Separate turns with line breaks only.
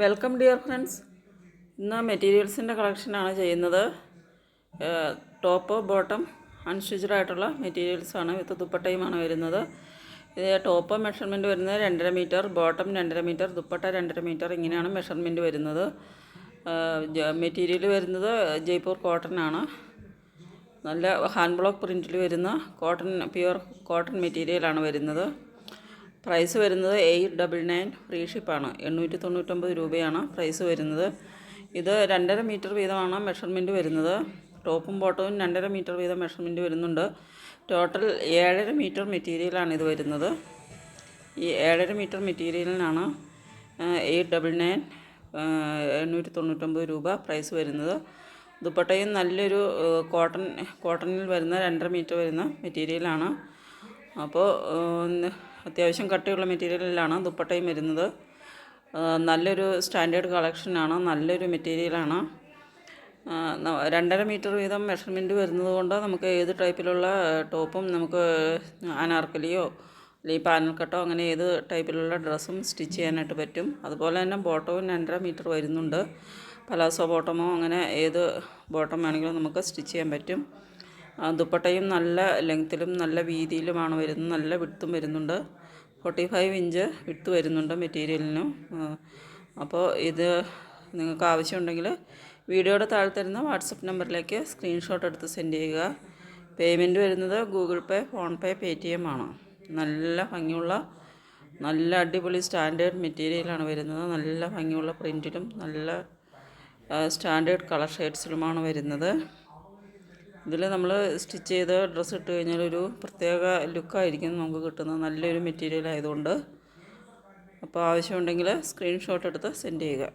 Welcome dear friends. ഇന്ന് മെറ്റീരിയൽസിന്റെ കളക്ഷനാണ് ചെയ്യുന്നത്. Top bottom അൺസ്റ്റിച്ചഡായിട്ടുള്ള മെറ്റീരിയൽസാണ്. വിത്ത് ദുപ്പട്ടയുമാണ് വരുന്നത്. ഇത് ടോപ്പ് മെഷർമെന്റ് വരുന്നത് രണ്ടര മീറ്റർ ബോട്ടം രണ്ടര മീറ്റർ ദുപ്പട്ട രണ്ടര മീറ്റർ ഇങ്ങനെയാണ് മെഷർമെന്റ് വരുന്നത്. മെറ്റീരിയൽ വരുന്നത് ജയ്പൂർ കോട്ടൺ ആണ്. നല്ല ഹാൻഡ് ബ്ലോക്ക് പ്രിന്റിൽ വരുന്ന കോട്ടൺ പ്യുവർ കോട്ടൺ മെറ്റീരിയലാണ് വരുന്നത്. പ്രൈസ് വരുന്നത് എയ്റ്റ് ഡബിൾ നയൻ ഫ്രീ ഷിപ്പാണ്. എണ്ണൂറ്റി തൊണ്ണൂറ്റൊമ്പത് രൂപയാണ് പ്രൈസ് വരുന്നത്. ഇത് രണ്ടര മീറ്റർ വീതമാണ് മെഷർമെന്റ് വരുന്നത്. ടോപ്പും ബോട്ടവും രണ്ടര മീറ്റർ വീതം മെഷർമെന്റ് വരുന്നുണ്ട്. ടോട്ടൽ ഏഴര മീറ്റർ മെറ്റീരിയലാണ് ഇത് വരുന്നത്. ഈ ഏഴര മീറ്റർ മെറ്റീരിയലിനാണ് എയ്റ്റ് ഡബിൾ നയൻ എണ്ണൂറ്റി തൊണ്ണൂറ്റൊമ്പത് രൂപ പ്രൈസ് വരുന്നത്. ദുപ്പട്ടയും നല്ലൊരു കോട്ടൺ കോട്ടണിൽ വരുന്ന രണ്ടര മീറ്റർ വരുന്ന മെറ്റീരിയലാണ്. അപ്പോൾ അത്യാവശ്യം കട്ടിയുള്ള മെറ്റീരിയലിലാണ് ദുപ്പട്ടയും വരുന്നത്. നല്ലൊരു സ്റ്റാൻഡേർഡ് കളക്ഷനാണ് നല്ലൊരു മെറ്റീരിയലാണ്. രണ്ടര മീറ്റർ വീതം മെഷർമെന്റ് വരുന്നത് കൊണ്ട് നമുക്ക് ഏത് ടൈപ്പിലുള്ള ടോപ്പും നമുക്ക് അനാർക്കലിയോ അല്ലെങ്കിൽ പാനൽ കട്ടോ അങ്ങനെ ഏത് ടൈപ്പിലുള്ള ഡ്രസ്സും സ്റ്റിച്ച് ചെയ്യാനായിട്ട് പറ്റും. അതുപോലെ തന്നെ ബോട്ടവും രണ്ടര മീറ്റർ വരുന്നുണ്ട്. പലാസോ ബോട്ടമോ അങ്ങനെ ഏത് ബോട്ടം വേണമെങ്കിലും നമുക്ക് സ്റ്റിച്ച് ചെയ്യാൻ പറ്റും. ദുപ്പട്ടയും നല്ല ലെങ്ത്തിലും നല്ല വീതിയിലുമാണ് വരുന്നത്. നല്ല വിട്ടും വരുന്നുണ്ട്. ഫോർട്ടി ഫൈവ് ഇഞ്ച് വിട്ട് വരുന്നുണ്ട് മെറ്റീരിയലിന്. അപ്പോൾ ഇത് നിങ്ങൾക്ക് ആവശ്യമുണ്ടെങ്കിൽ വീഡിയോയുടെ താഴെ തരുന്ന വാട്സപ്പ് നമ്പറിലേക്ക് സ്ക്രീൻഷോട്ട് എടുത്ത് സെൻഡ് ചെയ്യുക. പേയ്മെന്റ് വരുന്നത് Google Pay PhonePe Paytm ആണ്. നല്ല ഭംഗിയുള്ള നല്ല അടിപൊളി സ്റ്റാൻഡേർഡ് മെറ്റീരിയലാണ് വരുന്നത്. നല്ല ഭംഗിയുള്ള പ്രിന്റിലും നല്ല സ്റ്റാൻഡേർഡ് കളർ ഷെയ്ഡ്സിലുമാണ് വരുന്നത്. ഇതിൽ നമ്മൾ സ്റ്റിച്ച് ചെയ്ത് ഡ്രസ്സ് ഇട്ട് കഴിഞ്ഞാൽ ഒരു പ്രത്യേക ലുക്കായിരിക്കും നമുക്ക് കിട്ടുന്നത്. നല്ലൊരു മെറ്റീരിയൽ ആയതുകൊണ്ട്. അപ്പോൾ ആവശ്യമുണ്ടെങ്കിൽ സ്ക്രീൻഷോട്ട് എടുത്ത് സെൻഡ് ചെയ്യുക.